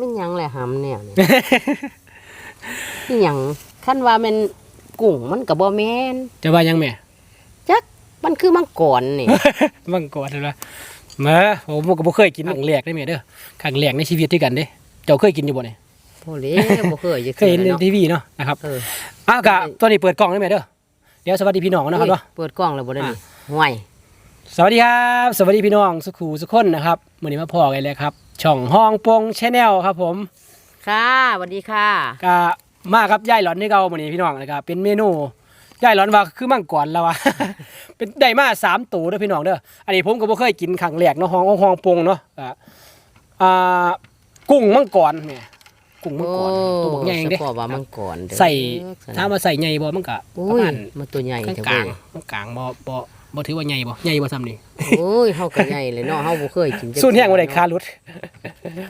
ไม่นหยังแหละหำเนี่ยนี่นี่หยังคันว่าแมันกุ้งมันก็บ่แม่นจะว่ายังแม่ จักมันคือมังกรนี่ มังกรเลยนะมาผมก็บ่เคยกินครั้งแรกได้แม่เด้อครั้งแรกในชีวิตด้วยกันเด้ เจ้าเคยกินอยู่บ่เนี่ยโอ้เลยบ่เคยจะเคยเห็นในเนาะทีวีเนาะนะครับเอออะกะตัวนี้เปิดกล้องได้แม่เด้อเดี๋ยวสวัสดีพี่น้องนะครับอุ้ยเนาะ เปิดกล้องแล้วบ่ได้นี่อะห่วย สวัสดีครับ สวัสดีพี่น้องสุขูสุขคนนะครับมื้อนี้มาพอกันเลยครับ ช่องห้องปงชแนลครับผมค่ะสวัสดีค่ะก็มาครับย่ายหลอนนี่เก่ามื้อนี้พี่น้องนะครับเป็นเมนูย่ายหลอนว่าคือมังกรแล้ววะ เป็นได้มาสามตัวเด้อพี่น้องเด้ออันนี้ผมก็บ่เคยกินครั้งแรกเนาะห้องห้องปงเนาะอ่าอ่ากุ้งมังกรแม่กุ้งมังกรตัวบักใหญ่เองเด้ฉพาะว่ามังกรเด้อใส่สนะถ้ามาใส่ใหญ่บ่มันก็ปอุ้ระยมาณมันตัวใหญ่กลางเถอะกลาเว้งยกลางบ่บ่ บ่ถือว่าใหญ่บ่ใหญ่บ่ซ้ำนี่โอ้ยเฮาก็ใหญ่เลยเนาะเฮาบ่เคยกินจักสูนแห้งบ่ได้คารุด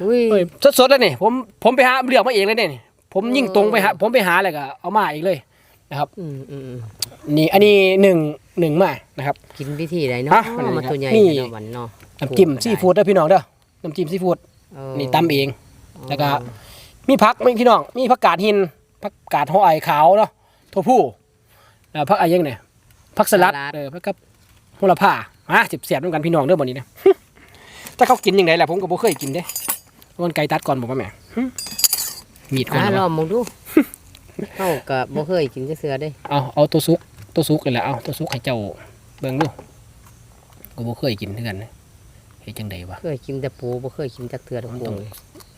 อุ้ยเอ้ยสดๆแล้วนี่ผมผมไปหาเลือกมาเองเลยเนี่ยผมยิ่งตรงไปหาผมไปหาอะไรก็เอามาอีกเลยนะครับอืมอืมอืมนี่อันนี้หนึ่งหนึ่งมานะครับ กินวิธีใดเนาะอะวันนี้มันตัวใหญ่นี่เนาะวันเนาะน้ำจิ้มซีฟู้ดเด้อพี่น้องเด้อน้ำจิ้มซีฟู้ดเออนี่ตำเองแล้วก็มีผักไหม่พี่น้องมีผักกาดหินผักกาดห่อไอขาวเนาะถั่วผู้แล้วผักอะไรยังเนี่ยผักสลัดเออผักกับ โหระพาอะเสียบๆด้วยกันพี่น้องเด้อวันนี้นะถ้าเขากินยังไงล่ะผมก็บ่เคยกินเด้มันไก่ตัดก่อนบอกว่าแม่หึมีดก่อนอะเหรลออวะงมองดูเฮาก็บ่เคยกินจักเทื่อเด้เอาเอาตัวซุกตัวซุกเลยแหละเอาตัวซุกให้เจ้าเบิ่งดูก็บ่เคยกินเท่ากันนะเฮ็ดจังไดวะเคยกินแต่ปูบ่เคยกินจักเทื่อดอกมันปูต้อง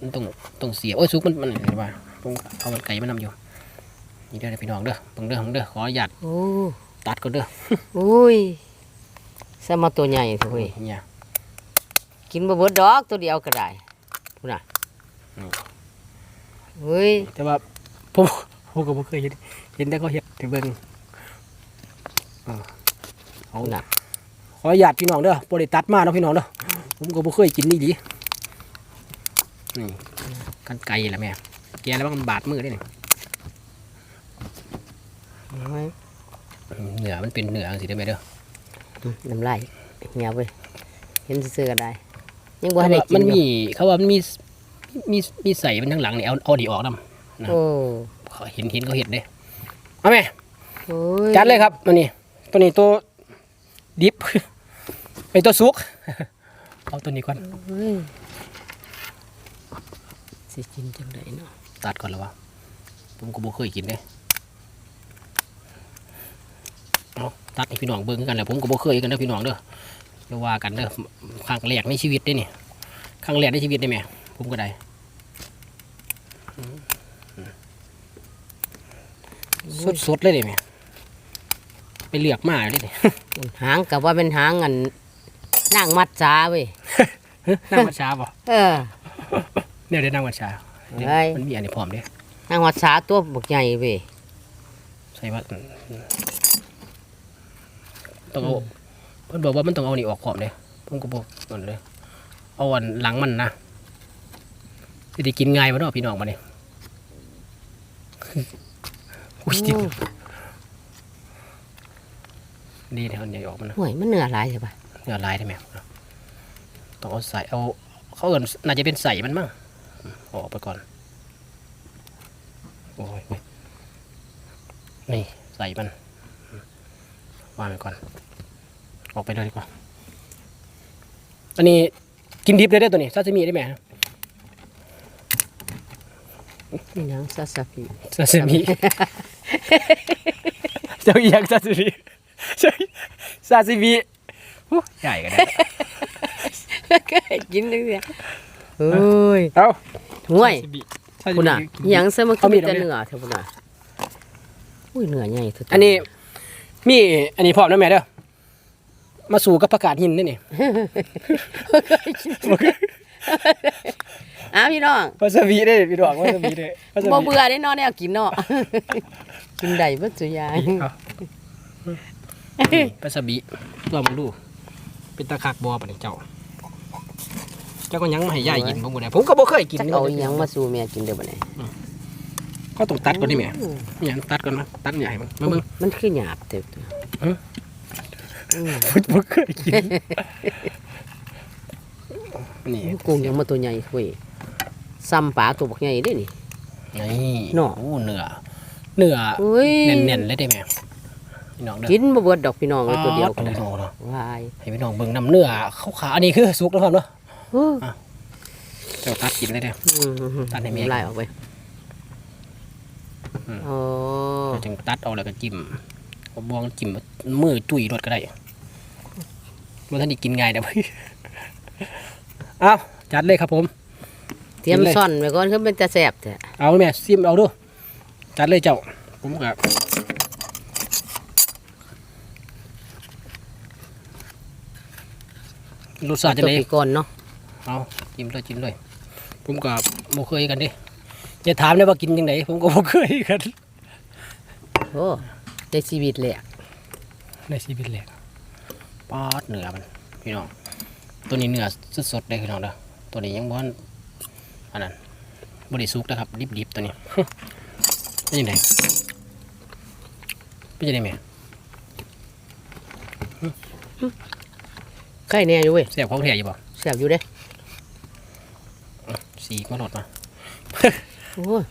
มันต้องต้องเสียโอ้ยซุกมันมันเห็นว่าต้องเอามันไก่มันนำอยู่นี่เด้อพี่น้องเด้อเบิ่งเด้อเบิ่งเด้อขออนุญาตโอ้ตัดก่อนเด้ออุ้ย ซะมาตัวใหญ่เถอะเว้ยเนี่ยกินบ่เบิดดอกตัวเดียวก็ได้พุ่นน่ะอืมเฮ้ยแต่ว่าผมผมก็บ่เคยเห็นเห็นแต่เขาเฮ็ดให้เบิ่งเออเอาพุ่นน่ะขออนุญาตพี่น้องเด้อบ่ได้ตัดมาเนาะพี่น้องเด้อผมก็บ่เคยกินนี่ดีนี่กันไก่ล่ะแม่แกแล้วมันบาดมือได้นี่เฮ้ยเหนือมันเป็นเหนือสิได้ไหมเด้อ น้ำลายเหี่ยวเว้ยเห็นซื่อๆก็ได้ ยังบ่ทันได้กิมันนอยู่มีเขาว่ามันมีมีมีใส่มันทั้งหลังนี่เอาเอาดีออกนำโอ้เขาเห็นเห็นเขาเห็นเด้เอาแม่โอ้ยจัดเลยครับตัวนี้ตัวนี้ตัวดิบไอตัวซุกเอาตัวนี้ก่อนเฮ้ยสิกินจังไดเนาะตัดก่อนแล้ววะผมก็บ่เคยกินเด้เอา ตัดให้พี่น้องเบิ่งกันแหละผมก็บ่เคยกันเด้อพี่น้องเด้อเดี๋ยวว่ากันเด้อครั้งแรกในชีวิตเด้นี่ครั้งแรกในชีวิตได้แม่ผมก็ได้สดสดๆเลยเด้แม่ไปเลือกมาเลยเด้หางก็ว่าเป็นหางอันนางมัดจาเว้ยนั่งวัดช้าป่ะเออเนี่ยได้นั่งวัดช้าเดี๋ยวเฮ้ยมันมีอันนี้พร้อมเด้นางมัดจาตัวบักใหญ่เว้ยใส่ว่า ต้องเอาเพิ่นบอกว่ามันต้องเอานี่ออกพร้อมเด้ผมก็บอกมันเลยเอาอันหลังมันนะสิได้กินง่ายบ่เนาะพี่น้องมาเนี่ยอุ้ยจิบดีแถวนี้ออกมันนะห่วยมันเนื้อหลายใช่ปะเนื้อลายได้ไหมต้องเอาใส่เอาเขาเอินน่าจะเป็นใส่มันมั้งเอาออกไปก่อนโอ้ยโอ้ยนี่ใส่มัน วางไปก่อน ออกไปเลยดีกว่า อันนี้กินดิบเลยได้อตัวนี้ซาซิมิได้ไหมนี่นางซาซาฟิซาซิมิเจ้าเอียงซาซิมิใช่ซาซิมิอู้ใหญ่กันได้ก็ให้กินเลยเฮ้ย เอาห่วยซาซิมิคุณอะกินหยังซะมากิเอานมีดแต่เอามีดเนื้อเถอะพุ่นน่ะอุ้ยเนื้อใหญ่เถอะอันนี้ มีอันนี้พร้อมนะแม่เด้อมาสู่กับประกาศหินนี่นี่ อ้าวพี่น้องวาซาบิได้พี่ดอกวาซาบิได้วาซาบ่บิเบื่อได้เนาะแนวกินเนาะ กินได้เบิดสุอยางนี่วาซาบิตัวมึงดูเป็นตะคักบอปะนี่เจ้าเจ้าก็ยังมาให้ยายกินผมบ่ได้ผมก็บ่เคยกินจักนี่เอาอิหยังมาสู่แม่กินเด้อบัดนี้ เขาต้องตัดก่อนนี่แม่นี่หยังตัดก่อนนะตัดใหญ่มึงมามึงมันคือหยาบเต็มเอ้อบ่เคยกินนี่กุ้งยังมาตัวใหญ่เว้ยซ้ำปลาตัวบักใหญ่เด้นี่นี่เนาะโอ้เนื้อเนื้ออุ้ยเน่นๆเลยได้ไหมพี่น้องเด้อกินบ่เบิดดอกพี่น้องเลยตัวเดียวอ๋อตัวเดียวเนาะวายให้พี่น้องเบิ่งน้ำเนื้อขาวๆอันนี้คือสุกแล้วครับเนาะโอ้เจ้าตัดกินเลยเด้ออืมตัดให้แม่ไล่ออกไปอืม โอ้เราจึงตัดเอาแล้วก็จิ้มเอาบวงจิ้มมือจุ่ยรถก็ได้มันท่านได้กินง่ายเด้อเว้ยเอาจัดเลยครับผมเตรียมกินเลยซ่อนไว้ก่อนคือมันจะแซ่บแท้เอาแม่ซิมเอาดูจัดเลยเจ้าผมกับรสชาติจะตัวได้ปีก่อนเนาะเอาจิ้มเลยจิ้มเลยผมกับโมเคยกันดิ อย่าถามเลยว่ากินยังไงผมก็โมเคยกันโอ้ในชีวิตเลยอะในชีวิตแรกปาดเนื้อมันพี่น้องตัวนี้เนื้อสดๆเลยพี่น้องเด้อตัวนี้ยังบ้านอันนั้นบริสุกนะครับดิบๆตัวนี้เป็นยังไงเป็นยังไงแม่ใกล้แน่อยู่เว้ยแซ่บของแท้อยู่บ่แซ่บอยู่เด้สีมาหลดมา โอ้ย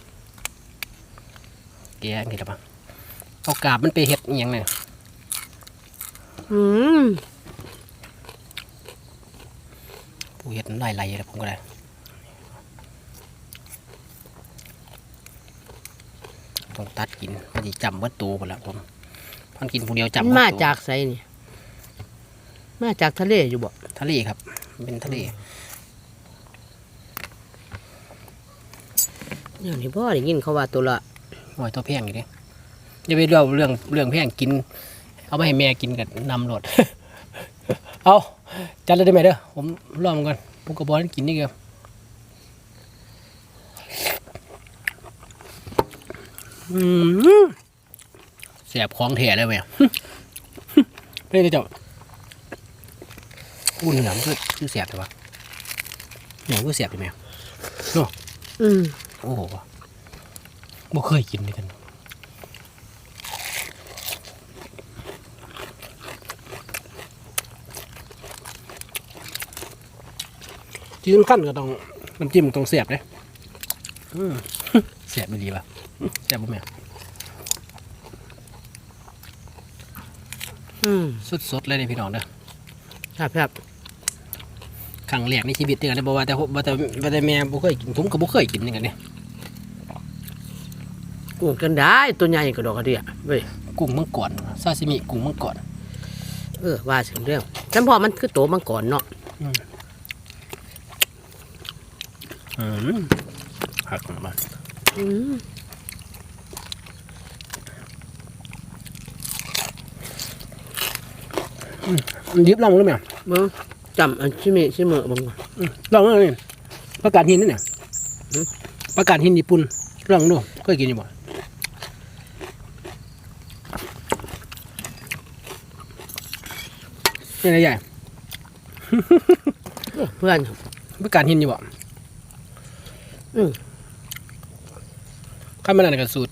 แกะนี่ละปะเอากาบมันไปเห็ดอหย่างเนี่ยอืมปูเห็ดมันไล่ไล่เลยผมก็ได้ต้องตัดกินมันจะจำเบิดตัวหมดละผมพันกินผู้เดียวจำมันเบิดมาตัวจากไสนี่ มาจากทะเลอยู่บ่ทะเลครับมันเป็นทะเล อย่างนี้พ่อได้ยินเขาว่าตัวละหอยตัวแพงอยู่เด้อย่าไปเรื่องเรื่องเรื่องแพงกิน เอาไปให้แม่กินกับนำรถเอาจัดเลยได้ไหมเด้อผมลองก่อนผมก็บอกให้กินนี่เดียวอืมแสบของแท้เลยแม่เฮ้ยเจ้าอุ่นหนำคือคือแสบแต่ว่าหนังคือแสบใช่ไหมอืม โอ้โหบ่เคยกินเลยกันที่สำคัญก็ต้องน้ำจิ้มต้องเสียบเลยอืมเสียบไม่ดีป่ะเสียบบ่แม่อืมสดๆเลยเด้อพี่น้องเด้อครับครับครั้งแรกในชีวิตเด้อเลยบอกว่าแต่ว่าแต่ว่าแต่แม่บ่เคยกินผมก็บ่เคยกินเหมือนกันเนี่ย กุ้งกันได้ตัวใหญ่กระดอกกระเดียเว้ยกุ้งมังกรซาซิมิกุ้งมังกรเออว่าถึงเรื่องจำพอมันคือโตมังกรเนาะอืมหักมาอืมมันดิบลองรู้ไหมเบิ่งจำอันชิเมะชิเมะเบังว่ะลองเลยประกาศหินนี่เนี่ยหืมประกาศหินญี่ปุ่นลองดูเคยกินอยู่บ่ นี่อะไรใหญ่เออเพื่อนครับประกาศหินอยู่บ่อืมข้ามันนั่นก็สูตร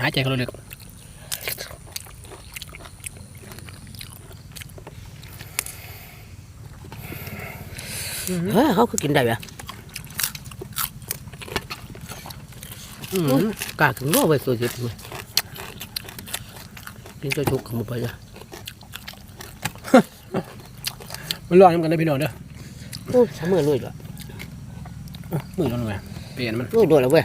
หายใจเขาลึกเฮ้ยเขาคือกินได้ปะอืมกล้ากินบ่ไว้ตัวเจ็บเลยกินตัวชุกขโมยไปจ้ะ มันร้อนน้ำกันได้อพี่น้องเด้อโอ้ยสามมือลุยจ้ะมือร้อนเลยเปลี่ยนมัน ลุยโดดแล้วเว้ย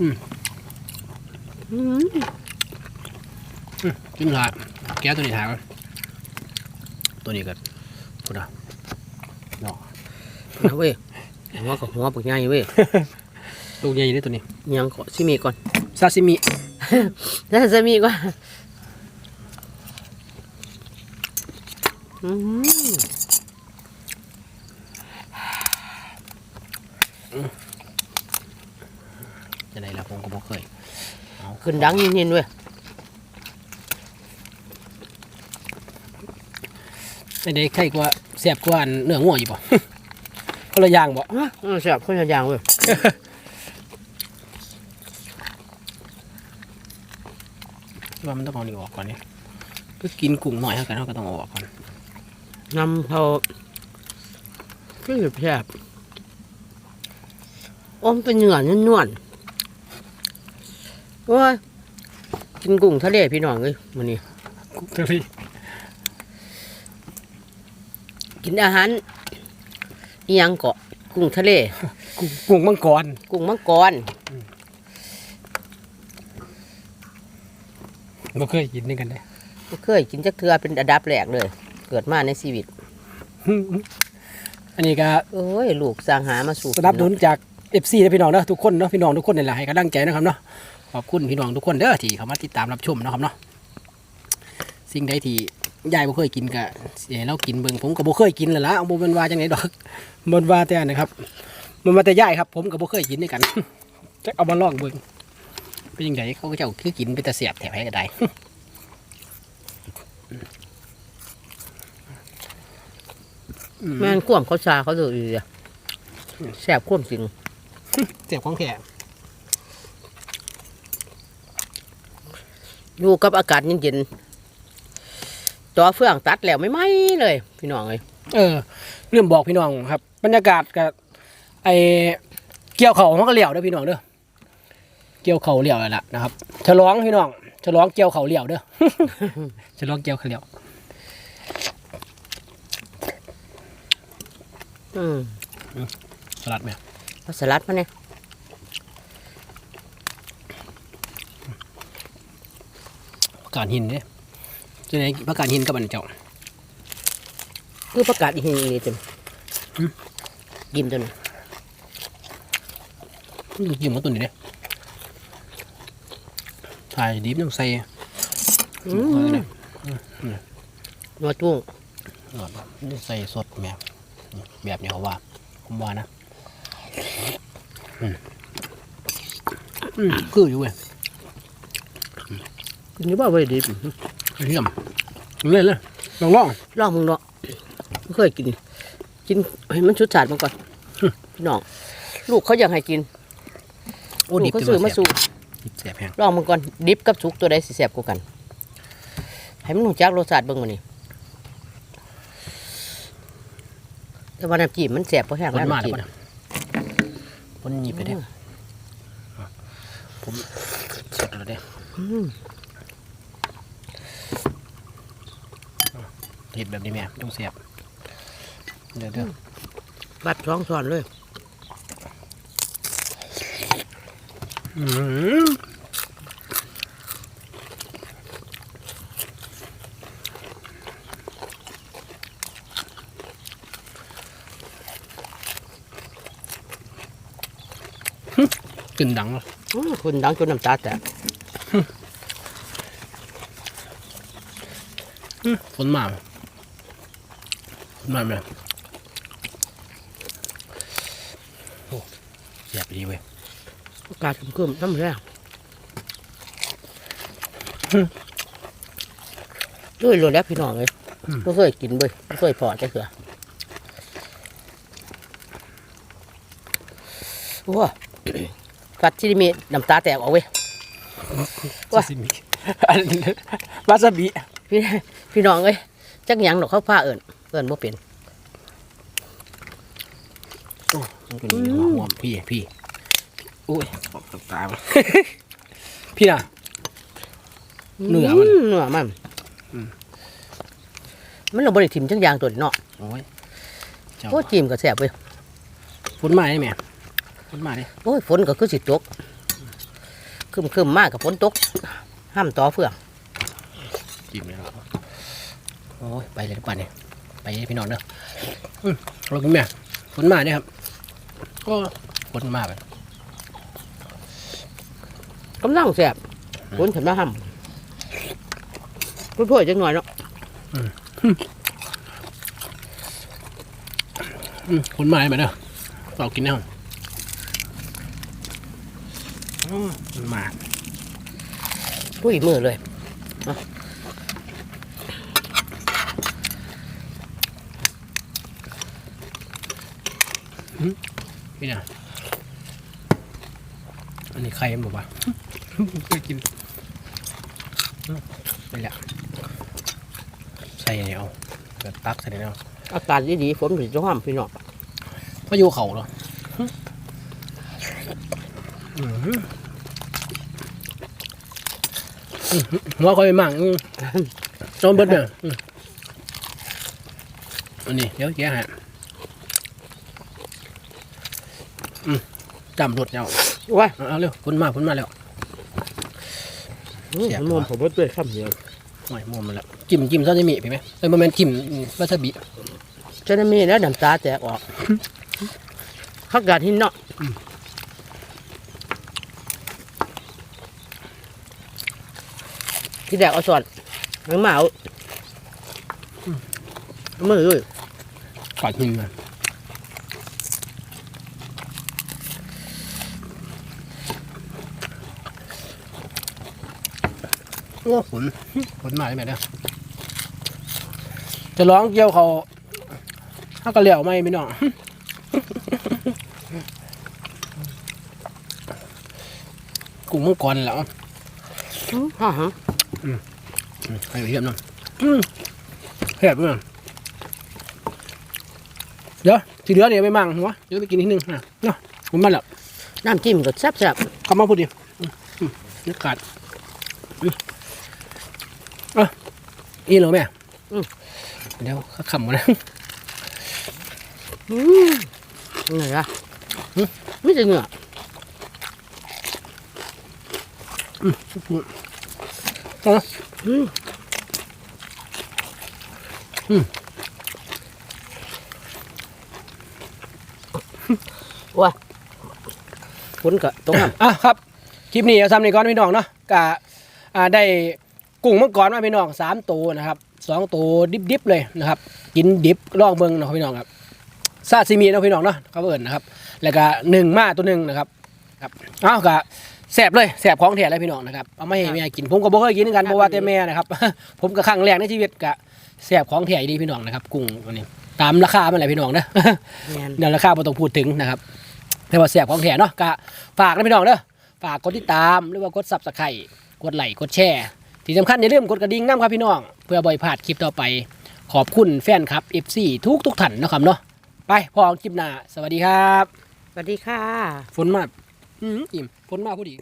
อืม อืมกินละแก้วตัวนี้ทางตัวนี้ก็พูดอะเนาะเอาเว้ยหัวกับหัวปักใหญ่เว้ยลูกใหญ่เลยตัวนี้ยังขอชิเมะก่อนซาซิมิ แล้วจะมีก่อนอืม จะได้ละผมก็บ่เคยขึ้นดังยินๆเว้ยไม่ได้ใครกว่าแซ่บกว่าอันเนื้องัวอยู่บ่คนละอย่างบ่อะเออแซ่บคนละอย่างเว้ยว่ามันต้องเอานี่ออกก่อนนี่ก็กินกุ้งหน่อยเท่ากันเท่าก็ต้องเอาออกก่อน นำเขาก็อยู่แซ่บอมเป็นเหงื่อนวลๆโอ้ยกินกุ้งทะเลพี่น้องเลยวันนี้เจ้าพี่กินอาหารอีหยังเกาะกุ้งทะเลกุ้งกุ้งมังกรกุ้งมังกรบ่เคยกินด้วยกันเลยบ่เคยกินจักเทือเป็นอันดับแรกเลย เกิดมาในชีวิต อันนี้ก็โอ้ยลูกสร้างหามาสู่สนับสนุนจาก FC นะพี่น้องเนาะทุกคนเนาะพี่น้องทุกคนนี่แหละให้กำลังใจนะครับเนาะขอบคุณพี่น้องทุกคนเด้อที่เข้ามาติดตามรับชมเนาะครับเนาะสิ่งใดที่ยายบ่เคยกินก็สิให้เรากินเบิ่งผมก็บ่เคยกินแหละละเอาบ่แม่นว่าจังไดดอกบ่นว่าแต่นะครับ มันมาแต่ยายครับ ผมก็บ่เคยกินด้วยกันจะเอามาลองเบิ่งเป็นยังไงเขาก็เจ้าคือกินเป็นตะเสียบแถวให้ก็ได้ แม่นข่วมเขาชาเขาเลยอีอะแซ่บข่วมจริงเสียบของแขกอยู่กับอากาศเย็นๆจอเฟื่องตัดแล้วไม่ไหมเลย พี่น้องเลยเออเรื่องบอกพี่น้องครับ บรรยากาศกับไอเกี่ยวเขาเขาก็เหลี่ยวเด้อพี่น้องเด้อเกี่ยวเขาเหลี่ยวแล้วล่ะนะครับฉลองพี่น้องฉลองเกี่ยวเขาเหลี่ยวเด้อฉลองเกี่ยวเขาเหลี่ยว อืมสลัดไหมเอาสลัดมาเนี่ยประกาศหินเนี่ยจะไหนประกาศหินกับอันเจ้าคือประกาศอีกทีนี่จนอืมยิ้มจนลูกยิ้มของตัวนี้เนี่ยถ่ายดิบน้ำใส่อืเอามเลยนะนัวจุ้งหลอดใส่สด แบบแบบนี้เขาว่าผมว่านะอืมอืมคืออยู่เว้ยกินอยี่บ้าไว้ดีเยี่ยมเล่นเลยลองลองลองมึงเนาะไม่เคยกิน กินให้มันชุดฉาดมาก่อนพี่น้องลูกเขาอยากให้กินโอ้ลูดิกบเขาจังซื้อเลมายสู่ดิบแสบแพงลองมึงก่อนดิบกับสุกตัวใดสิแซ่บกว่ากัน ให้มันรู้จักรสชาติเบิ่งมานี่ แต่ว่าน้ำจิ้มมันแซ่บเพราะแห้งคนแล้วมาน้ำแล้วจิ้มปะเนี่ยคนหยิบไปเด้อผมสดแล้วเด้อืมเห็ดแบบนี้แม่ต้องเสียบเดี๋ยวเดี๋ยวบัดท้องซ้อนเลย อืม กลิ่นดังเลยอื้อคุณดังจนน้ำตาแตกฝนมาฝนมาไหมโอ้เสียบดีเว้ยอากาศครึมๆน้ำแรงด้วยรสแล้วพี่น้องเลยไม่เคยกินเว้ยไม่เคยพอจะเถื่อโอ้ กัดที่มีน้ำตาแตกออกเว้ยวาซาบิอันนี้วาซาบิพี่พี่น้องเอ้ยจักหยังดอกเขาผ้าเอิญเอิญบ่เป็นโอ้มันเป็นหัวหัวพี่พี่โอ้ยออกตายมาพี่น่ะเนื้อมันเนื้อมันอืมมันเราบริถิ่มจักอย่างตัวนี้เนาะโอ้ยเจ้าโอ้จิ้มก็แซ่บเว้ยฝนมาได้ไหมฝ นมาดิโอ้ยฝนก็คือสิตกคึมคึมๆมากกับฝนตกห้ามต่อเฟื่องจิ้มเลยครับโอ้ยไปเลยป่านนี้ไปเลยพี่น้องเนอะอืมเราคุณแม่ฝนมาเนี่ยครับก็ฝนมาไปกำลังแซ่บฝนถึงมาห้ำถ้วยๆจังหน่อยเนาะอืมฝนมาได้ไหมเนอะเรากินแน่ อืมฝนมาถ้วยมือเลยพี่น่ะอันนี้ใครบอกว่าเคยกินอืมไปแล้วใส่อันนี้เอาเกิดตักใส่นี่เอาอากาศดีๆฝนถึงจะห้ามพี่น้องพายุเขาเหรออืมอืม หัวคอยมั่งอืมจนเบิดเนี่ยอืมอันนี้เดี๋ยวแกะฮะอืมจำรถเจ้าว้ายเอาเอาเร็วพ้นมาพ้นมาแล้วเสียบนวลผมว่าด้วยข้ามเหนียวหน่อยมุมมาแล้วจิ้มจิ้มซาซิมิพี่ไหมเอ้ยโมเมนต์จิ้มวาซาบิจะได้มีแล้วน้ำตาแตกออกผักกาดหินเนาะ ที่แดกเอาสอดหางหมาเอาเอามือด้วยกอดหินมาโอ้ฝนฝนมาได้ไหมเนี่ยจะร้องเกี่ยวเขาถ้าก็เหลียวไม่พี่น้องกุ้งมังกรแล้วฮ่าฮะ ให้เทียบหน่อยอืมแซ่บด้วยเดี๋ยวทีเหลือเดี๋ยวไปมั่งหัวเดี๋ยวไปกินทีนึงนะเนาะผมมาแล้วน้ำจิ้มก็แซ่บคำมาพูดดิอืมอืมนึกขาดอืมเอะอีเหรอแม่เดี๋ยวเขาขำกันนะๆอืมเหนื่อยอะไม่ใช่เหงื่อเอาละอืมอืมว้าฝนก็ตกน้ำอะครับ คลิปนี้เอาซ้ำนี่ก่อนพี่น้องเนาะกะอ่าได้กุ้งมังกรมาพี่น้องสามตัวนะครับสองตัวดิบๆเลยนะครับ กินดิบลองเบิ่งเนาะพี่น้องครับซาซิมิเนาะพี่น้องเนาะเขาเอิญนะครับ แล้วก็หนึ่งมาตัวหนึ่งนะครับ ครับเอ้าวกะ แสบเลยแสบของแท้เลยพี่น้องนะครับเอาไม่ให้แม่กินผมก็บ่เคยกินกันบ่ว่าแต่แม่นะครับ ผมก็ครั้งแรกในชีวิตกะแสบของแท้ดีพี่น้องนะครับกุ้งอันนี้ตามราคามันแหละพี่น้องนะแมนเดี๋ยวราคาไม่ต้องพูดถึงนะครับแต่ว่าแสบของแท้เนาะกะฝากนะพี่น้องเด้อฝากกดติดตามหรือว่ากดซับสไครต์กดไลค์กดแชร์ที่สำคัญอย่าลืมกดกระดิ่งน้ำครับพี่น้อง เพื่อบ่อยพลาดคลิปต่อไป ขอบคุณแฟนครับ FC ทุกทุกๆท่านนะครับเนาะไปพอกันคลิปหน้าสวัสดีครับ สวัสดีค่ะ ฝนมาก อืมอิ่มฝนมากพอดี